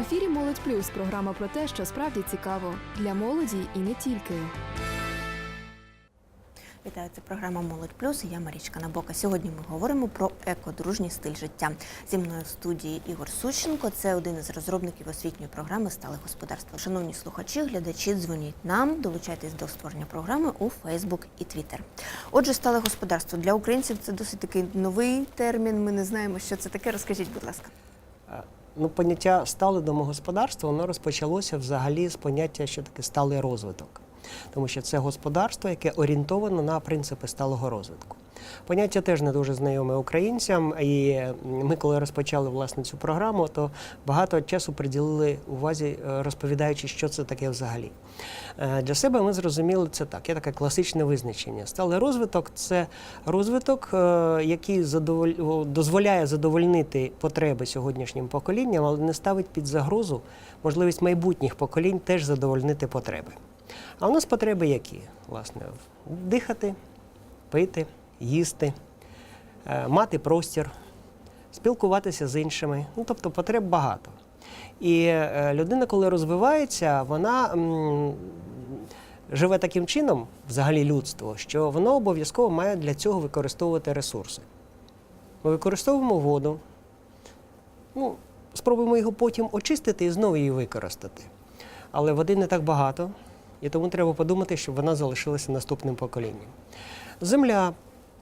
В ефірі Молодь Плюс програма про те, що справді цікаво для молоді і не тільки. Вітаю, це програма Молодь Плюс. Я Марічка Набока. Сьогодні ми говоримо про екодружній стиль життя. Зі мною в студії Ігор Сущенко. Це один із розробників освітньої програми Стале господарство. Шановні слухачі, глядачі, дзвоніть нам, долучайтесь до створення програми у Фейсбук і Твіттер. Отже, стале господарство для українців це досить такий новий термін. Ми не знаємо, що це таке. Розкажіть, будь ласка. Ну, поняття стале домогосподарство воно розпочалося взагалі з поняття, що таке сталий розвиток, тому що це господарство, яке орієнтовано на принципи сталого розвитку. Поняття теж не дуже знайоме українцям, і ми, коли розпочали власне цю програму, то багато часу приділили увазі, е, розповідаючи, що це таке взагалі. Е, Для себе ми зрозуміли це так. Є таке класичне визначення. Сталий розвиток це розвиток, е, який задоволь- дозволяє задовольнити потреби сьогоднішнім поколінням, але не ставить під загрозу можливість майбутніх поколінь теж задовольнити потреби. А у нас потреби які? Власне, дихати, пити, їсти, е, мати простір, спілкуватися з іншими. Ну, тобто потреб багато. І е, людина, коли розвивається, вона живе таким чином, взагалі людство, що воно обов'язково має для цього використовувати ресурси. Ми використовуємо воду, ну, спробуємо його потім очистити і знову її використати. Але води не так багато, і тому треба подумати, щоб вона залишилася наступним поколінням. Земля,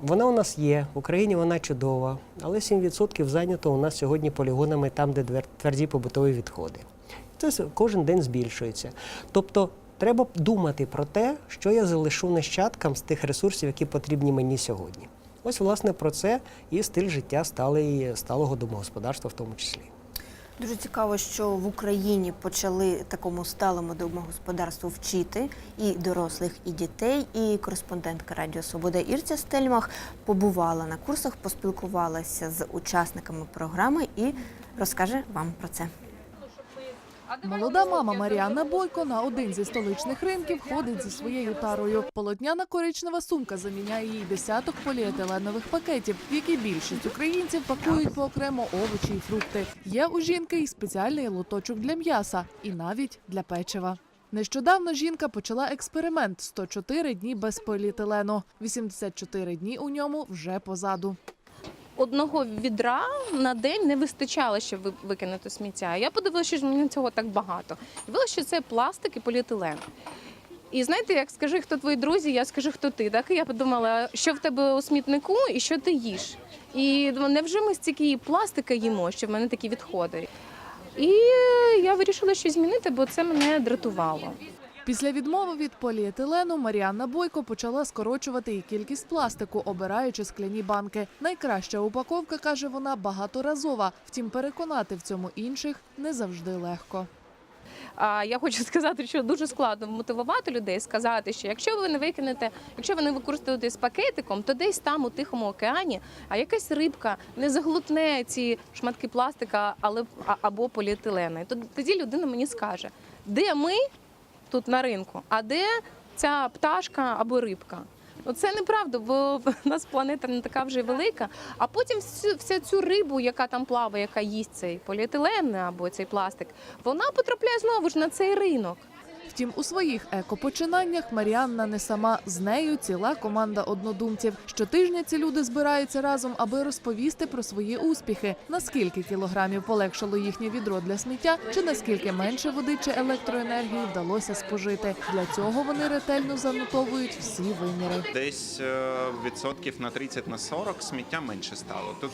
вона у нас є, в Україні вона чудова, але 7% зайнято у нас сьогодні полігонами там, де тверді побутові відходи. Це кожен день збільшується. Тобто треба думати про те, що я залишу нащадкам з тих ресурсів, які потрібні мені сьогодні. Ось, власне, про це і стиль життя сталого домогосподарства в тому числі. Дуже цікаво, що в Україні почали такому сталому домогосподарству вчити і дорослих, і дітей. І кореспондентка Радіо Свобода Ірця Стельмах побувала на курсах, поспілкувалася з учасниками програми і розкаже вам про це. Молода мама Маріанна Бойко на один зі столичних ринків ходить зі своєю тарою. Полотняна коричнева сумка заміняє їй десяток поліетиленових пакетів, в які більшість українців пакують поокремо овочі і фрукти. Є у жінки і спеціальний лоточок для м'яса, і навіть для печива. Нещодавно жінка почала експеримент 104 дні без поліетилену. 84 дні у ньому вже позаду. Одного відра на день не вистачало, щоб ви- викинути сміття. Я подивилася, що мені цього так багато. Дивилася, що це пластик і поліетилен. І знаєте, як скажи, хто твої друзі, я скажу, хто ти. Так і я подумала, що в тебе у смітнику і що ти їш. І невже ми стільки пластика їмо, що в мене такі відходи. І я вирішила щось змінити, бо це мене дратувало. Після відмови від поліетилену Маріанна Бойко почала скорочувати і кількість пластику, обираючи скляні банки. Найкраща упаковка, каже вона, багаторазова. Втім, переконати в цьому інших не завжди легко. Я хочу сказати, що дуже складно мотивувати людей, сказати, що якщо ви не викинете, якщо ви не використовуєте з пакетиком, то десь там у тихому океані, а якась рибка не заглотне ці шматки пластика, або поліетилени. То тоді людина мені скаже, де ми тут на ринку, а де ця пташка або рибка. Ну, це неправда, бо в нас планета не така вже велика. А потім всю, вся цю рибу, яка там плаває, яка їсть цей поліетилен або цей пластик, вона потрапляє знову ж на цей ринок. Втім, у своїх екопочинаннях Маріанна не сама з нею ціла команда однодумців. Щотижня ці люди збираються разом, аби розповісти про свої успіхи, наскільки кілограмів полегшило їхнє відро для сміття, чи наскільки менше води чи електроенергії вдалося спожити. Для цього вони ретельно занотовують всі виміри. Десь е, відсотків на 30 на 40 сміття менше стало. Тут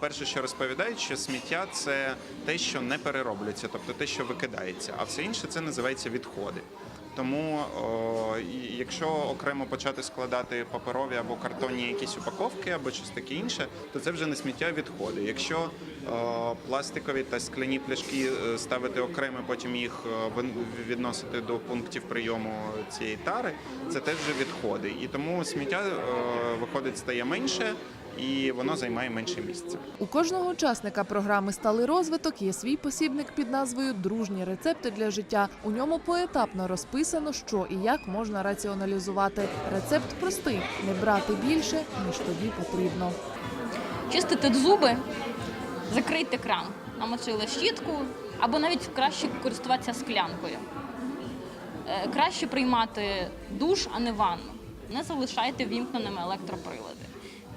перше, що розповідають, що сміття це те, що не перероблюється, тобто те, що викидається, а все інше це називається відходи. Тому, якщо окремо почати складати паперові або картонні якісь упаковки, або щось таке інше, то це вже не сміття, а відходи. Якщо пластикові та скляні пляшки е, ставити окремо, потім їх е, відносити до пунктів прийому цієї тари, це теж вже відходи. І тому сміття е, виходить стає менше. І воно займає менше місця. У кожного учасника програми Сталий розвиток є свій посібник під назвою Дружні рецепти для життя. У ньому поетапно розписано, що і як можна раціоналізувати. Рецепт простий: не брати більше, ніж тобі потрібно. чистите зуби, закрийте кран. намочили щітку, або навіть краще користуватися склянкою. Е, Краще приймати душ, а не ванну. Не залишайте вімкненими електроприлади.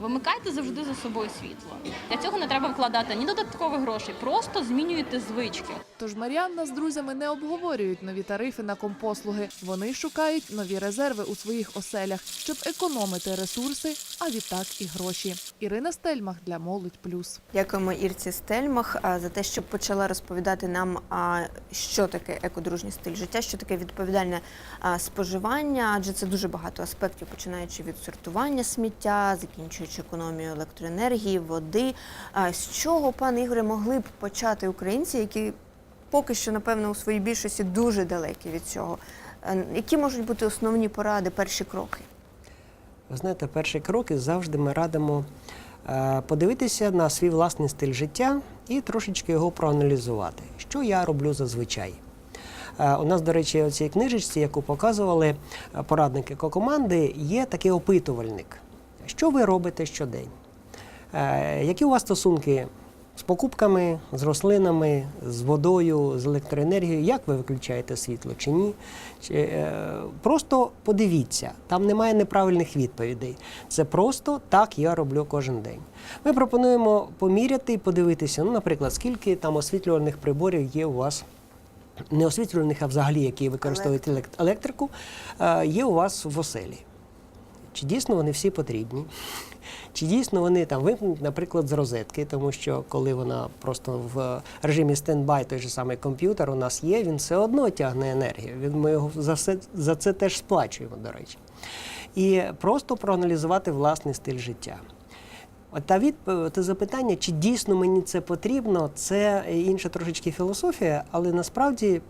Вимикайте завжди за собою світло. Для цього не треба вкладати ні додаткових грошей, просто змінюйте звички. Тож Маріанна з друзями не обговорюють нові тарифи на компослуги. Вони шукають нові резерви у своїх оселях, щоб економити ресурси, а відтак і гроші. Ірина Стельмах для Молодь Плюс. Дякуємо Ірці Стельмах за те, що почала розповідати нам, а, що таке екодружній стиль життя, що таке відповідальне споживання, адже це дуже багато аспектів, починаючи від сортування сміття, закінчуючи економією електроенергії, води. А, З чого, пане Ігоре, могли б почати українці, які поки що, напевно, у своїй більшості дуже далекі від цього? Е, Які можуть бути основні поради, перші кроки? Ви знаєте, перший крок і завжди ми радимо е, подивитися на свій власний стиль життя і трошечки його проаналізувати. Що я роблю зазвичай? Е, У нас, до речі, у цій книжечці, яку показували порадники екокоманди, є такий опитувальник. Що ви робите щодень? Е, Які у вас стосунки з покупками, з рослинами, з водою, з електроенергією? Як ви виключаєте світло чи ні? Е, просто подивіться, там немає неправильних відповідей. Це просто так я роблю кожен день. Ми пропонуємо поміряти і подивитися, ну, наприклад, скільки там освітлювальних приборів є у вас. Не освітлюваних, а взагалі, які використовують електрику, е, є у вас в оселі. Чи дійсно вони всі потрібні? Чи дійсно вони там вимкнуть, наприклад, з розетки, тому що коли вона просто в режимі стендбай, той же самий комп'ютер у нас є, він все одно тягне енергію. Він ми його за все за це теж сплачуємо, до речі. І просто проаналізувати власний стиль життя. Та відповідь, те запитання, чи дійсно мені це потрібно, це інша трошечки філософія, але насправді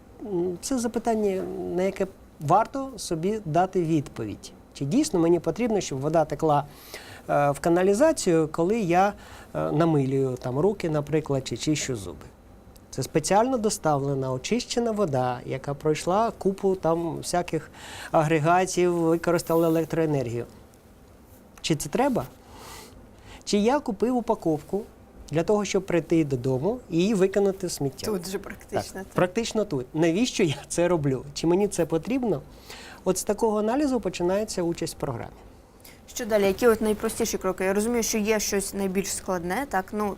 це запитання, на яке варто собі дати відповідь. Чи дійсно мені потрібно, щоб вода текла е, в каналізацію, коли я е, намилюю там руки, наприклад, чи чищу зуби? Це спеціально доставлена, очищена вода, яка пройшла купу там всяких агрегатів, використала електроенергію. Чи це треба? Чи я купив упаковку для того, щоб прийти додому і її викинути в сміття? Тут же практично. Так, практично тут. Навіщо я це роблю? Чи мені це потрібно? От з такого аналізу починається участь в програмі. Що далі? Які от найпростіші кроки? Я розумію, що є щось найбільш складне, так ну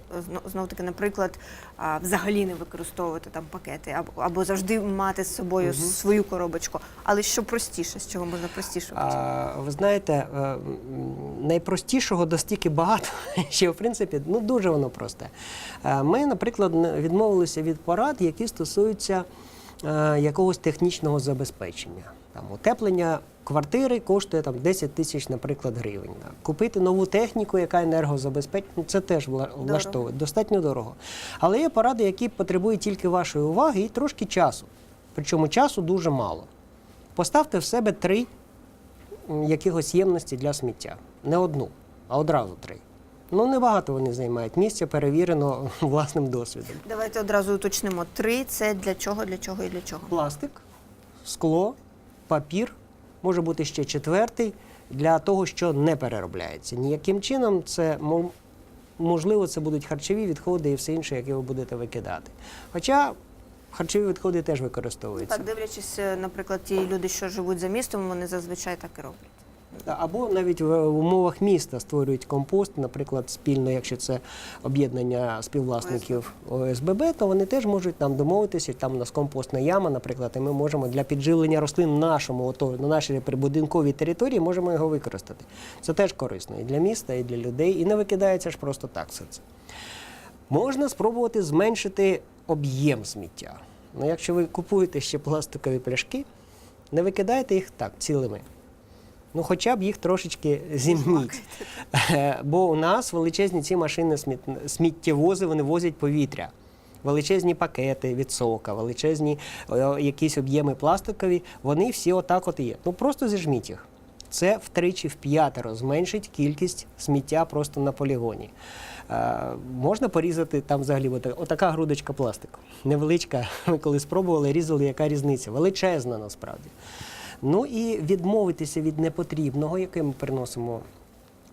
знов таки, наприклад, а, взагалі не використовувати там пакети, або, або завжди мати з собою свою коробочку. Але що простіше, з чого можна простіше? А, ви знаєте, е, найпростішого достільки багато, що в принципі ну дуже воно просте. Е, Ми, наприклад, відмовилися від порад, які стосуються е, якогось технічного забезпечення. Там утеплення квартири коштує там 10 тисяч, наприклад, гривень. Так. Купити нову техніку, яка енергозабезпечена, це теж вла- влаштовує, достатньо дорого. Але є поради, які потребують тільки вашої уваги і трошки часу. Причому часу дуже мало. Поставте в себе три якихось ємності для сміття. Не одну, а одразу три. Ну, небагато вони займають місця, перевірено власним досвідом. Давайте одразу уточнимо. Три це для чого, для чого і для чого. Пластик, скло, папір, може бути ще четвертий, для того, що не переробляється. Ніяким чином це мо- можливо, це будуть харчові відходи і все інше, яке ви будете викидати. Хоча харчові відходи теж використовуються. Так, дивлячись, е, наприклад, ті люди, що живуть за містом, вони зазвичай так і роблять. Або навіть в умовах міста створюють компост, наприклад, спільно, якщо це об'єднання співвласників ОСББ, то вони теж можуть там домовитися. Там у нас компостна яма, наприклад, і ми можемо для підживлення рослин нашому, ото, на нашій прибудинковій території можемо його використати. Це теж корисно і для міста, і для людей, і не викидається ж просто так все це. Можна спробувати зменшити об'єм сміття. Ну, якщо ви купуєте ще пластикові пляшки, не викидайте їх так цілими. Ну, хоча б їх трошечки зімніть. Бо у нас величезні ці машини сміттєвози, вони возять повітря. Величезні пакети від сока, величезні е, якісь об'єми пластикові, вони всі отак от є. Ну просто зіжміть їх. Це втричі, в п'ятеро зменшить кількість сміття просто на полігоні. Е, можна порізати там взагалі отака грудочка пластику. Невеличка, ми коли спробували, різали, яка різниця. Величезна насправді. Ну і відмовитися від непотрібного, яке ми приносимо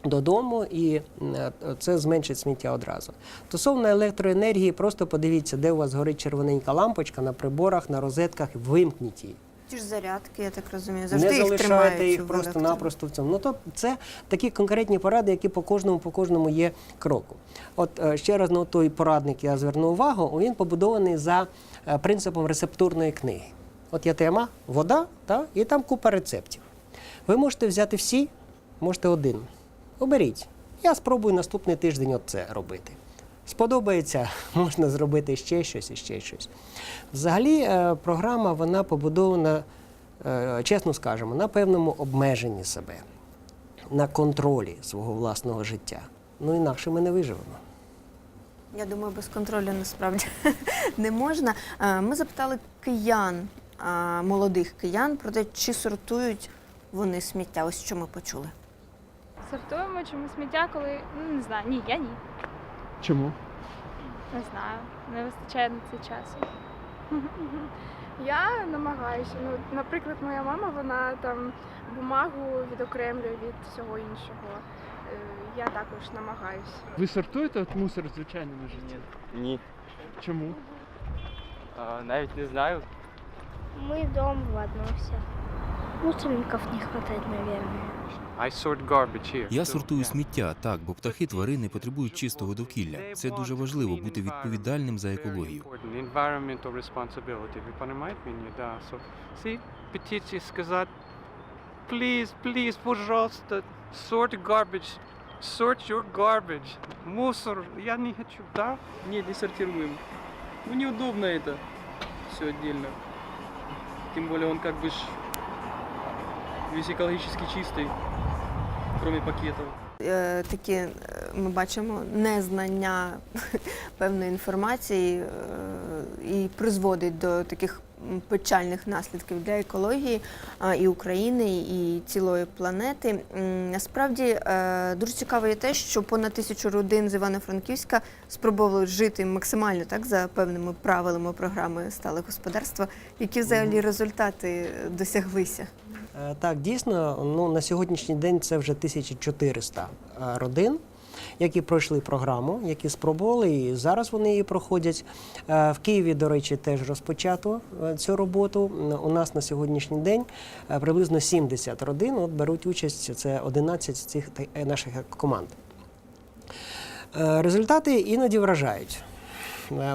Додому і е, це зменшить сміття одразу. Стосовно електроенергії, просто подивіться, де у вас горить червоненька лампочка на приборах, на розетках, вимкніть її. Ті ж зарядки, я так розумію, завжди не їх залишайте їх просто-напросто в цьому. Ну то це такі конкретні поради, які по кожному по кожному є кроку. От е, ще раз на той порадник я зверну увагу. Він побудований за е, принципом рецептурної книги. От є тема вода, та, і там купа рецептів. Ви можете взяти всі, можете один. Оберіть. Я спробую наступний тиждень от це робити. Сподобається, можна зробити ще щось і ще щось. Взагалі, е, програма вона побудована, е, чесно скажемо, на певному обмеженні себе, на контролі свого власного життя. Ну інакше ми не виживемо. Я думаю, без контролю насправді не можна. Е, Ми запитали киян, е, молодих киян, про те, чи сортують вони сміття. Ось що ми почули. Сортуємо чому сміття, коли ну не знаю. Ні, я ні. Чому? Не знаю. Не вистачає на це часу. Я намагаюся. Ну, наприклад, моя мама, вона там бумагу відокремлює від всього іншого. Е, Я також намагаюся. Ви сортуєте от мусор в звичайному житті? Ні, Чому? а, навіть не знаю. Мы дом ладно все. Мусорников не хватает, наверное. Я сортую сміття, так, бо птахи, тварини потребують чистого довкілля. Це дуже важливо бути відповідальним за екологію. Ви розумієте мені? Да. So, see, петиції сказати, please, please, пожалуйста, sort garbage. Sort your garbage. Мусор. Я не хочу, да? Нет, не сортируем. Ну неудобно это. Все отдельно. Тем более он как бы ж весь экологически чистый, кроме пакетов. Е, Такі е, ми бачимо незнання певної інформації е, і призводить до таких м, печальних наслідків для екології і України, і цілої планети. Насправді е, дуже цікаво є те, що понад тисячу родин з Івано-Франківська спробували жити максимально так за певними правилами програми стале господарства. Які взагалі результати досяглися? Е, Так, дійсно, ну, на сьогоднішній день це вже 1400 е, родин, які пройшли програму, які спробували, і зараз вони її проходять. Е, В Києві, до речі, теж розпочато е, цю роботу. У нас на сьогоднішній день е, приблизно 70 родин от, беруть участь, це 11 з цих наших команд. Результати іноді вражають.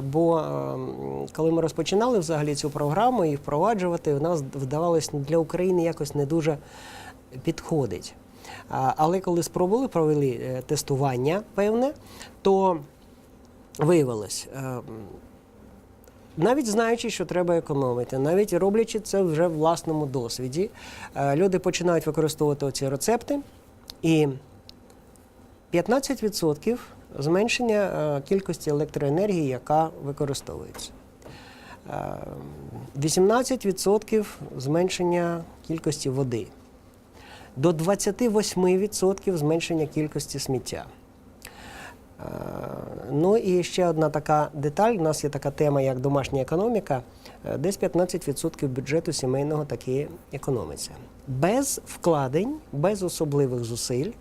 Бо е, коли ми розпочинали взагалі цю програму і впроваджувати, у нас вдавалось для України якось не дуже підходить. Але коли спробували, провели е, тестування певне, то виявилось, е, навіть знаючи, що треба економити, навіть роблячи це вже в власному досвіді, е, люди починають використовувати ці рецепти і 15% зменшення кількості електроенергії, яка використовується. Е, 18% зменшення кількості води. До 28% зменшення кількості сміття. Е, Ну і ще одна така деталь. У нас є така тема, як домашня економіка. Е, Десь 15% бюджету сімейного таки економиться. Без вкладень, без особливих зусиль.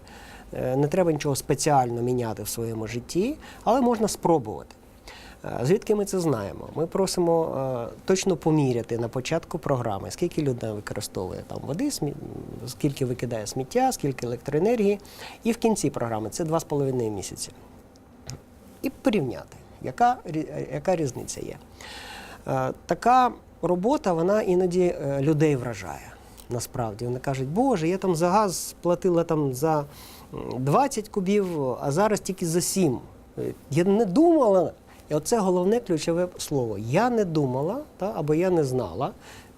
Е, Не треба нічого спеціально міняти в своєму житті, але можна спробувати. Звідки ми це знаємо? Ми просимо точно поміряти на початку програми, скільки людина використовує там води, скільки викидає сміття, скільки електроенергії. І в кінці програми це 2,5 місяці. І порівняти, яка, яка різниця є. Така робота вона іноді е, людей вражає. Насправді вони кажуть, Боже, я там за газ платила там за м, 20 кубів, а зараз тільки за 7. Е, Я не думала. І оце головне ключове слово. Я не думала, та, або я не знала.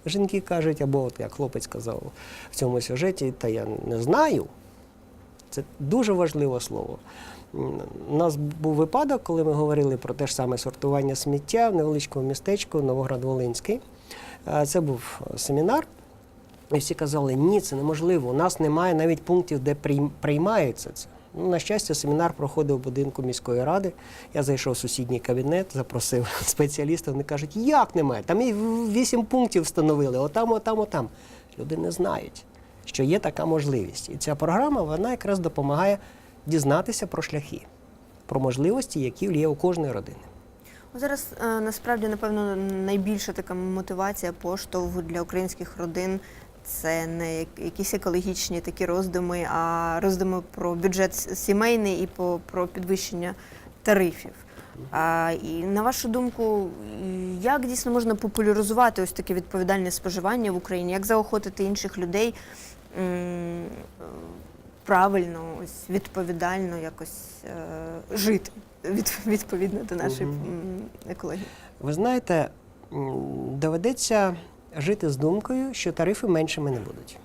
Жінки кажуть, або от як хлопець сказав в цьому сюжеті, та я не знаю. Це дуже важливе слово. У нас був випадок, коли ми говорили про те ж саме сортування сміття в невеличкому містечку Новоград-Волинський. Це був семінар. І всі казали, ні, це неможливо. У нас немає навіть пунктів, де приймається це. Ну, на щастя, семінар проходив в будинку міської ради. Я зайшов в сусідній кабінет, запросив спеціалістів. Вони кажуть, як немає? Там і вісім пунктів встановили, отам, отам, отам. Люди не знають. що є така можливість. І ця програма вона якраз допомагає дізнатися про шляхи, про можливості, які є у кожної родини. Ну, Зараз е, насправді, напевно, найбільша така мотивація поштовх для українських родин це не якісь екологічні такі роздуми, а роздуми про бюджет сімейний і по- про підвищення тарифів. А, і на вашу думку, як дійсно можна популяризувати ось таке відповідальне споживання в Україні? Як заохотити інших людей правильно, ось відповідально якось е, жити від, відповідно до нашої екології? Ви знаєте, доведеться жити з думкою, що тарифи меншими не будуть.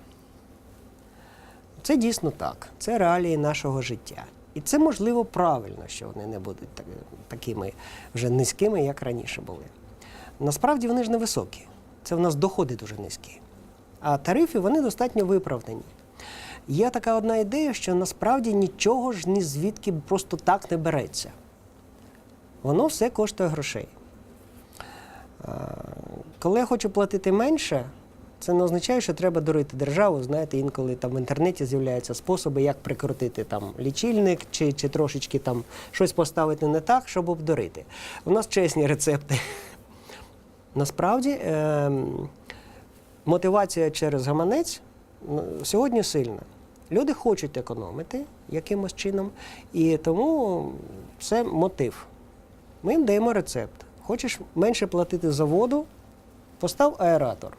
Це дійсно так. Це реалії нашого життя. І це можливо правильно, що вони не будуть так- такими вже низькими, як раніше були. Насправді вони ж не високі. Це в нас доходи дуже низькі. А тарифи вони достатньо виправдані. Є така одна ідея, що насправді нічого ж ні звідки просто так не береться. Воно все коштує грошей. Коли я хочу платити менше, це не означає, що треба дурити державу. Знаєте, інколи там в інтернеті з'являються способи, як прикрутити там лічильник чи, чи трошечки там щось поставити не так, щоб обдурити. У нас чесні рецепти. Насправді ем, мотивація через гаманець ну, сьогодні сильна. Люди хочуть економити якимось чином, і тому це мотив. Ми їм даємо рецепт. Хочеш менше платити за воду, постав аератор.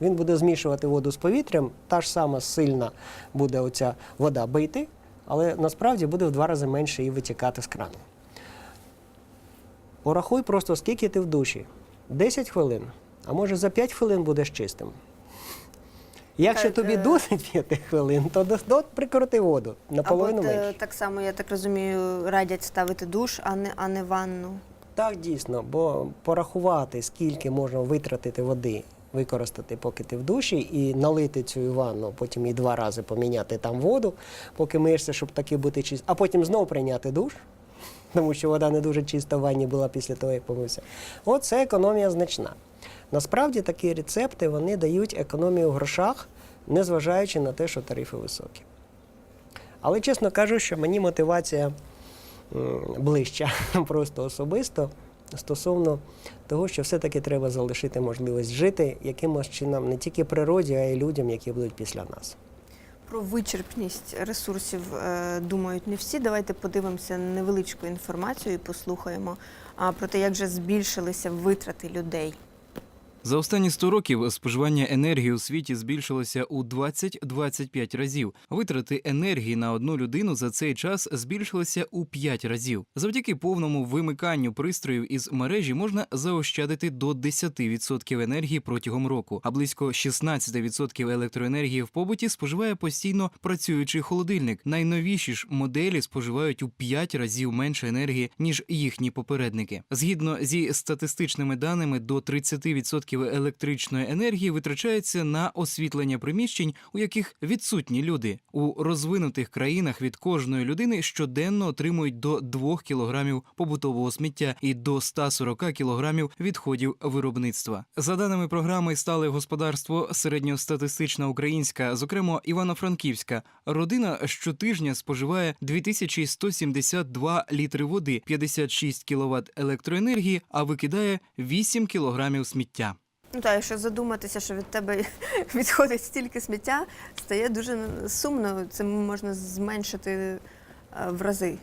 Він буде змішувати воду з повітрям, та ж сама сильна буде оця вода бити, але насправді буде в два рази менше її витікати з крану. Порахуй просто, скільки ти в душі. 10 хвилин, а може за 5 хвилин будеш чистим. Якщо тобі е, досить 5 хвилин, то прикрути воду наполовину Або е, менше. так само, я так розумію, радять ставити душ, а не, а не ванну. Так, дійсно, бо порахувати, скільки можна витратити води, використати, поки ти в душі, і налити цю ванну, потім і два рази поміняти там воду, поки миєшся, щоб таки бути чистим, а потім знову прийняти душ, тому що вода не дуже чиста в ванні була після того, як помився. От це економія значна. Насправді такі рецепти вони дають економію в грошах, незважаючи на те, що тарифи високі. Але чесно кажу, що мені мотивація ближча, просто особисто, стосовно того, що все-таки треба залишити можливість жити якимось чином не тільки природі, а й людям, які будуть після нас. Про вичерпність ресурсів е, думають не всі. Давайте подивимося невеличку інформацію і послухаємо а, про те, як же збільшилися витрати людей. За останні 100 років споживання енергії у світі збільшилося у 20-25 разів. Витрати енергії на одну людину за цей час збільшилися у 5 разів. Завдяки повному вимиканню пристроїв із мережі можна заощадити до 10% енергії протягом року, а близько 16% електроенергії в побуті споживає постійно працюючий холодильник. Найновіші ж моделі споживають у 5 разів менше енергії ніж їхні попередники. Згідно зі статистичними даними, до 30% електричної енергії витрачається на освітлення приміщень, у яких відсутні люди. У розвинутих країнах від кожної людини щоденно отримують до 2 кілограмів побутового сміття і до 140 кілограмів відходів виробництва. За даними програми Стале господарство середньостатистична українська, зокрема Івано-Франківська, родина щотижня споживає 2172 літри води, 56 кВт електроенергії, а викидає 8 кілограмів сміття. Ну так, якщо задуматися, що від тебе відходить стільки сміття, стає дуже сумно. Це можна зменшити е, в рази.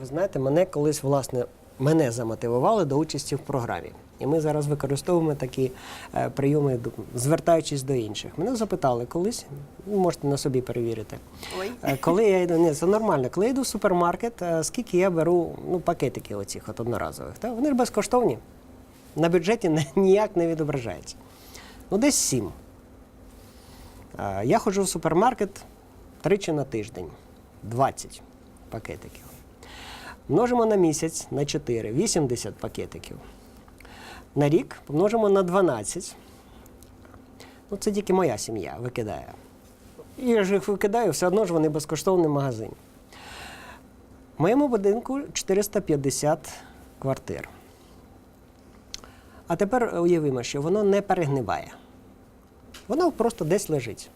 Ви знаєте, мене колись власне мене замотивували до участі в програмі. І ми зараз використовуємо такі е, прийоми, звертаючись до інших. Мене запитали колись, ви можете на собі перевірити. Ой. Е, Коли я йду, ні, це нормально. Коли я йду в супермаркет, е, скільки я беру ну, пакетики оцих от одноразових, та? вони ж безкоштовні. На бюджеті ніяк не відображається. Ну, десь сім. Е, Я ходжу в супермаркет тричі на тиждень. 20 пакетиків. Множимо на місяць на 4, 80 пакетиків. На рік помножимо на 12. Ну, це тільки моя сім'я викидає. І я ж їх викидаю, все одно ж вони безкоштовні в магазині. В моєму будинку 450 квартир. А тепер уявимо, що воно не перегниває. Воно просто десь лежить.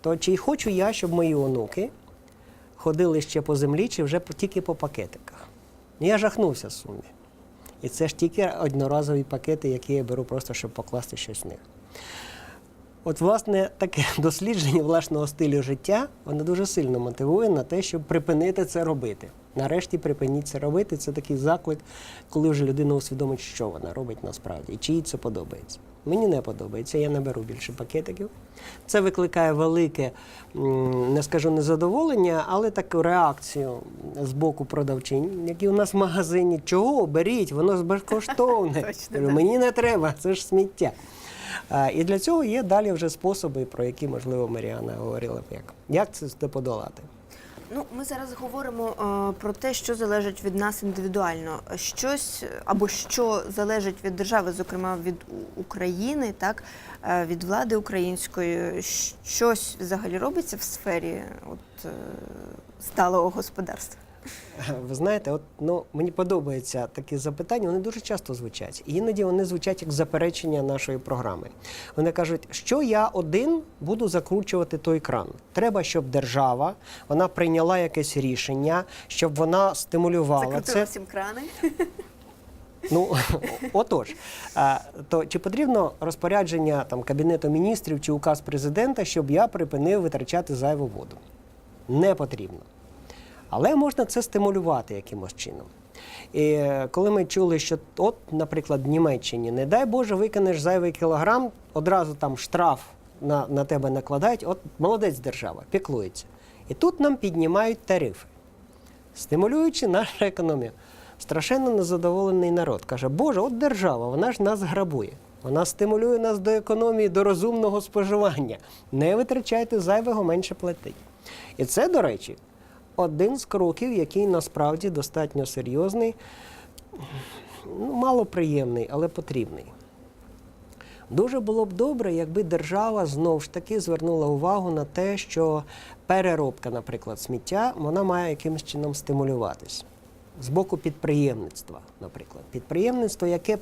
то чи хочу я, щоб мої онуки ходили ще по землі, чи вже тільки по пакетиках? Ну, Я жахнувся сумі. І це ж тільки одноразові пакети, які я беру просто, щоб покласти щось в них. От, власне, таке дослідження власного стилю життя, воно дуже сильно мотивує на те, щоб припинити це робити. Нарешті припиніть це робити. Це такий заклик, коли вже людина усвідомить, що вона робить насправді, і чи їй це подобається. Мені не подобається, я не беру більше пакетиків. Це викликає велике, не скажу незадоволення, але таку реакцію з боку продавчинь, які у нас в магазині. Чого беріть? Воно ж безкоштовне. Мені не треба, це ж сміття. А, І для цього є далі вже способи, про які, можливо, Маріана говорила б як. Як це подолати? Ну, ми зараз говоримо е, про те, що залежить від нас індивідуально. Щось е, або що залежить від держави, зокрема від України, так е, від влади української. Щось взагалі робиться в сфері от, е, сталого господарства. Ви знаєте, от ну мені подобаються такі запитання. Вони дуже часто звучать. І іноді вони звучать як заперечення нашої програми. Вони кажуть, що я один буду закручувати той кран. Треба, щоб держава вона прийняла якесь рішення, щоб вона стимулювала Закрутила це. всім крани. Ну отож, то чи потрібно розпорядження там кабінету міністрів чи указ президента, щоб я припинив витрачати зайву воду? Не потрібно. Але можна це стимулювати якимось чином. І е, коли ми чули, що от, наприклад, в Німеччині, не дай Боже, викинеш зайвий кілограм, одразу там штраф на, на тебе накладають, от молодець держава, піклується. І тут нам піднімають тарифи, стимулюючи нашу економію. Страшенно незадоволений народ каже, Боже, от держава, вона ж нас грабує. Вона стимулює нас до економії, до розумного споживання. Не витрачайте зайвого, менше платить. І це, до речі, один з кроків, який насправді достатньо серйозний, ну, малоприємний, але потрібний. Дуже було б добре, якби держава знову ж таки звернула увагу на те, що переробка, наприклад, сміття, вона має якимось чином стимулюватись. З боку підприємництва, наприклад. Підприємництво, яке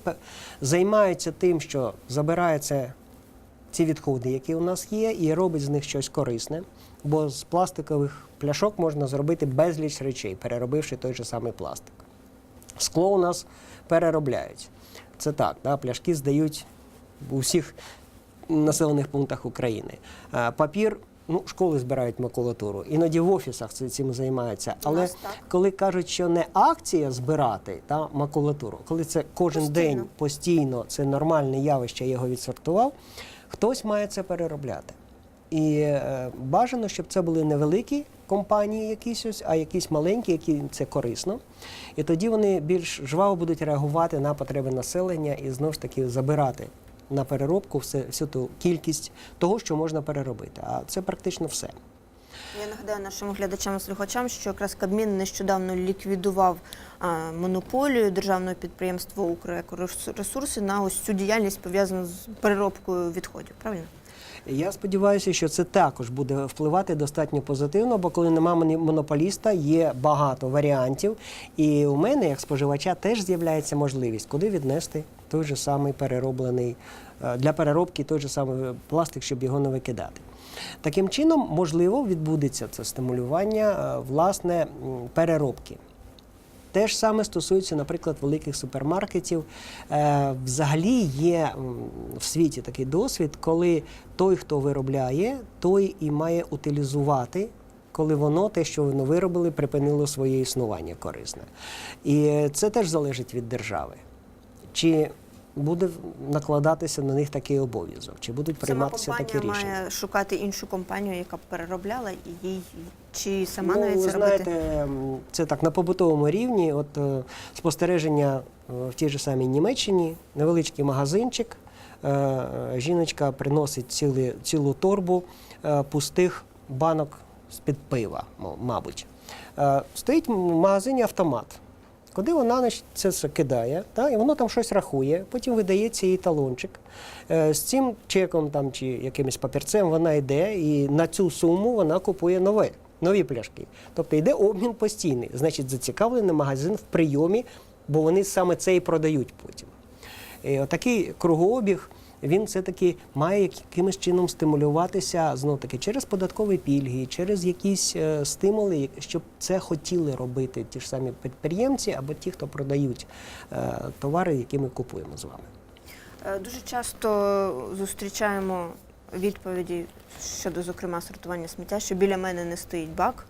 займається тим, що забирається ці відходи, які у нас є, і робить з них щось корисне. Бо з пластикових пляшок можна зробити безліч речей, переробивши той же самий пластик. Скло у нас переробляють. Це так, да, пляшки здають у всіх населених пунктах України. Е, Папір, ну, школи збирають макулатуру, іноді в офісах цим займаються. Але коли кажуть, що не акція збирати та, макулатуру, коли це кожен Постійно. день постійно, це нормальне явище, я його відсортував, хтось має це переробляти. І е, бажано, щоб це були невеликі компанії, якісь ось, а якісь маленькі, які це корисно. І тоді вони більш жваво будуть реагувати на потреби населення і знову ж таки забирати на переробку все, всю ту кількість того, що можна переробити. А це практично все. Я нагадаю нашим глядачам і слухачам, що якраз Кабмін нещодавно ліквідував а, монополію державного підприємства «Укрекоресурси» на ось цю діяльність пов'язану з переробкою відходів. Правильно? Я сподіваюся, що це також буде впливати достатньо позитивно, бо коли нема монополіста, є багато варіантів. І у мене, як споживача, теж з'являється можливість, куди віднести той же самий перероблений е, для переробки той же самий пластик, щоб його не викидати. Таким чином, можливо, відбудеться це стимулювання е, власне переробки. Те ж саме стосується, наприклад, великих супермаркетів. Е, взагалі є в світі такий досвід, коли той, хто виробляє, той і має утилізувати, коли воно, те, що воно виробили, припинило своє існування корисне. І це теж залежить від держави. Чи буде накладатися на них такий обов'язок, чи будуть Сама прийматися такі компанія рішення? має шукати іншу компанію, яка б переробляла і їй чи сама ну, навіть це знаєте, робити. це так на побутовому рівні. От е, спостереження е, в тій же самій Німеччині, невеличкий магазинчик. е, Жіночка приносить цілі, цілу торбу е, пустих банок з-під пива, мо- мабуть. Е, Стоїть в магазині автомат, куди вона значить, це кидає, та, і воно там щось рахує, потім видається їй талончик. Е, З цим чеком там, чи якимось папірцем вона йде, і на цю суму вона купує нове, нові пляшки. Тобто йде обмін постійний. Значить, зацікавлений магазин в прийомі, бо вони саме це і продають потім. І отакий кругообіг він все-таки має якимось чином стимулюватися знов таки через податкові пільги, через якісь е, стимули, щоб це хотіли робити ті ж самі підприємці або ті, хто продають е, товари, які ми купуємо з вами. Е, Дуже часто зустрічаємо відповіді щодо, зокрема, сортування сміття, що біля мене не стоїть бак.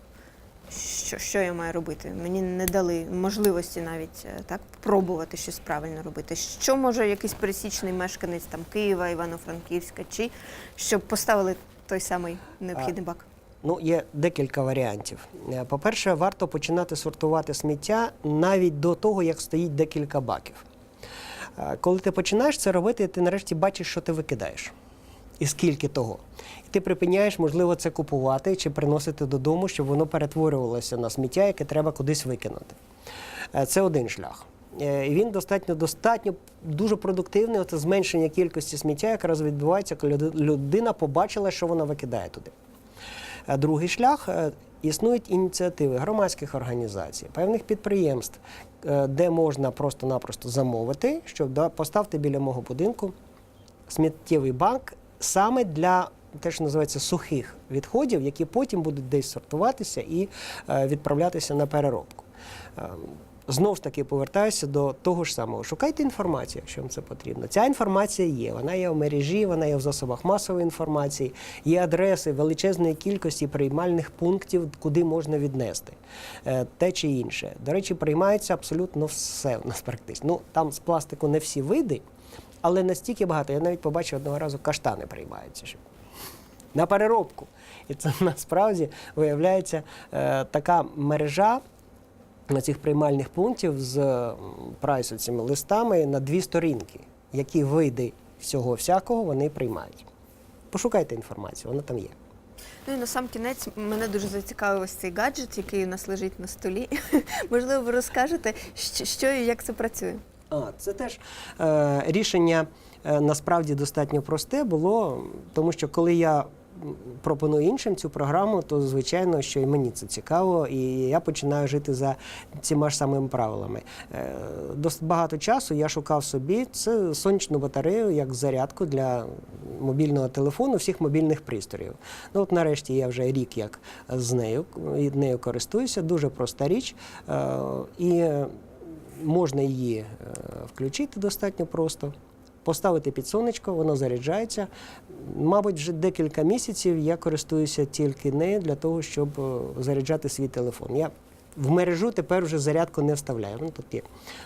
Що, що я маю робити? Мені не дали можливості навіть е, так пробувати щось правильно робити. Що може якийсь пересічний мешканець там Києва, Івано-Франківська, чи щоб поставили той самий необхідний бак? Ну, є декілька варіантів. Е, По-перше, варто починати сортувати сміття навіть до того, як стоїть декілька баків. Е, Коли ти починаєш це робити, ти нарешті бачиш, що ти викидаєш. І скільки того. І ти припиняєш, можливо, це купувати чи приносити додому, щоб воно перетворювалося на сміття, яке треба кудись викинути. Е, Це один шлях. Е, він достатньо достатньо дуже продуктивний. Це зменшення кількості сміття, якраз відбувається, коли людина побачила, що вона викидає туди. Е, Другий шлях існують ініціативи громадських організацій, певних підприємств, де можна просто-напросто замовити, щоб да, поставте біля мого будинку сміттєвий банк саме для те, що називається сухих відходів, які потім будуть десь сортуватися і е, відправлятися на переробку. Е, Знову ж таки повертаюся до того ж самого. Шукайте інформацію, якщо вам це потрібно. Ця інформація є. Вона є в мережі, вона є в засобах масової інформації, є адреси величезної кількості приймальних пунктів, куди можна віднести е, те чи інше. До речі, приймається абсолютно все в нас практично. Ну там з пластику не всі види, але настільки багато. Я навіть побачив одного разу каштани приймаються. На переробку. І це насправді виявляється е, така мережа на цих приймальних пунктів з прайсу цими листами на дві сторінки, які види всього всякого вони приймають. Пошукайте інформацію, вона там є. Ну і на сам кінець мене дуже зацікавив цей гаджет, який у нас лежить на столі. Можливо, ви розкажете, що і як це працює. А, це теж е, рішення е, насправді достатньо просте було, тому що коли я пропоную іншим цю програму, то звичайно, що і мені це цікаво, і я починаю жити за цими ж самими правилами. Е, досить багато часу я шукав собі це сонячну батарею як зарядку для мобільного телефону, всіх мобільних пристроїв. Ну от нарешті я вже рік як з нею нею користуюся. Дуже проста річ. Е, і можна її е, включити достатньо просто. Поставити під сонечко, воно заряджається. Мабуть, вже декілька місяців я користуюся тільки нею для того, щоб е, заряджати свій телефон. Я в мережу тепер вже зарядку не вставляю. Ну, тут є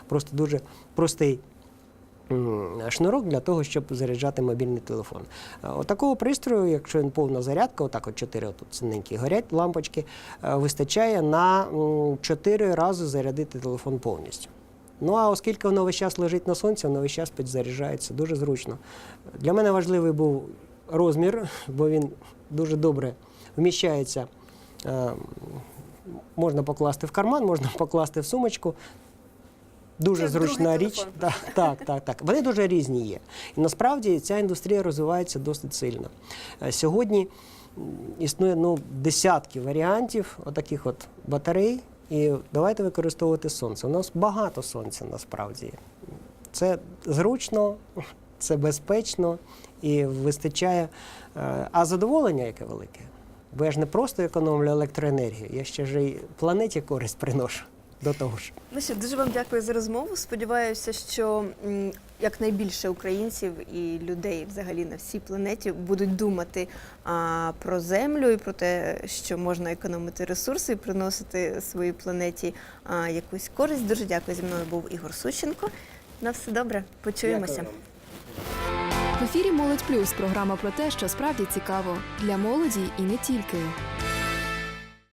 просто дуже простий шнурок для того, щоб заряджати мобільний телефон. Е, Отакого пристрою, якщо він повна зарядка, отак от 4 отут синенькі горять лампочки, вистачає на 4 рази зарядити телефон повністю. Ну а оскільки воно весь час лежить на сонці, воно весь час підзаряджається дуже зручно. Для мене важливий був розмір, бо він дуже добре вміщається. Е, Можна покласти в карман, можна покласти в сумочку. Дуже Це зручна річ. Так, так, так, так. Вони дуже різні є. І насправді ця індустрія розвивається досить сильно. Е, Сьогодні існує ну, десятки варіантів отаких от батарей. І давайте використовувати сонце. У нас багато сонця насправді. Це зручно, це безпечно і вистачає. е, А задоволення яке велике. Бо я ж не просто економлю електроенергію, я ще ж і планеті користь приношу до того ж. Ну що, дуже вам дякую за розмову. Сподіваюся, що якнайбільше українців і людей взагалі на всій планеті будуть думати а, про землю і про те, що можна економити ресурси і приносити своїй планеті а, якусь користь. Дуже дякую. Зі мною був Ігор Сущенко. На все добре. Почуємося. Дякую. В ефірі Молодь Плюс програма про те, що справді цікаво для молоді і не тільки.